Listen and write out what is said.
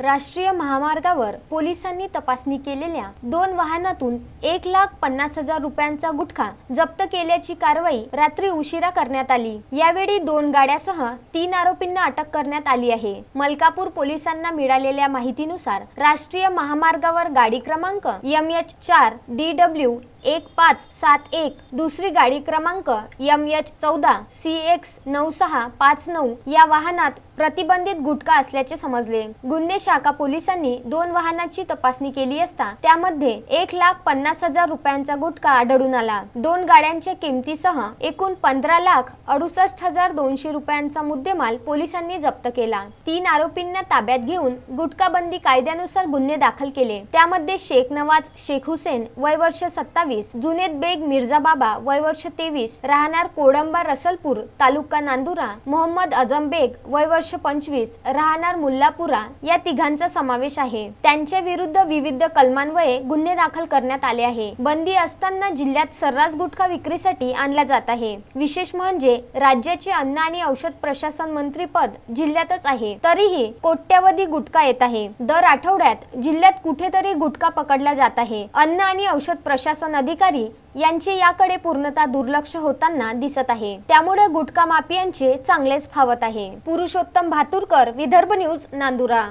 राष्ट्रीय महामार्गावर पोलिसांनी तपासणी केलेल्या दोन वाहनातून एक लाख पन्नास हजार रुपयांचा गुटखा जप्त केल्याची कारवाई रात्री उशिरा करण्यात आली. यावेळी दोन गाड्यासह तीन आरोपींना अटक करण्यात आली आहे. मलकापूर पोलिसांना मिळालेल्या माहितीनुसार राष्ट्रीय महामार्गावर गाडी क्रमांक एम एच चार डी डब्ल्यू एक पाच सात एक दुसरी गाडी क्रमांक यम एच चौदा सी एक्स नऊ सहा पाच नऊ या वाहनात प्रतिबंधित गुटखा असल्याचे समजले. गुन्हे शाखा पोलिसांनी दोन वाहनाची तपासणी केली असता त्यामध्ये एक लाख पन्नास हजार रुपयांचा गुटखा आढळून आला. दोन गाड्यांच्या किमतीसह एकूण पंधरा लाख अडुसष्ट हजार दोनशे रुपयांचा मुद्देमाल पोलिसांनी जप्त केला. तीन आरोपींना ताब्यात घेऊन गुटखा बंदी कायद्यानुसार गुन्हे दाखल केले. त्यामध्ये शेख नवाज शेख हुसेन वय वर्ष सत्तावीस जुनेद बेग मिर्झा बाबा वय वर्ष तेवीस राहणार कोडंबा रसलपूर तालुका नांदुरा मोहम्मद अजम बेग वय वर्ष पंचवीस राहणार मुल्लापुरा या तिघांचा समावेश आहे. त्यांच्या विरुद्ध विविध कलमान्वये गुन्हे दाखल करण्यात आले आहे. बंदी असताना जिल्ह्यात सर्रास गुटखा विक्रीसाठी आणला जात आहे. विशेष म्हणजे राज्याचे अन्न आणि औषध प्रशासन मंत्री पद जिल्ह्यातच आहे. तरीही कोट्यावधी गुटखा येत आहे. दर आठवड्यात जिल्ह्यात कुठेतरी गुटखा पकडला जात आहे. अन्न आणि औषध प्रशासन अधिकारी यांचे याकडे पूर्णतः दुर्लक्ष होताना दिसत आहे. त्यामुळे गुटखा माफियांचे चांगलेच फावत आहे. पुरुषोत्तम भातुरकर विदर्भ न्यूज नांदुरा.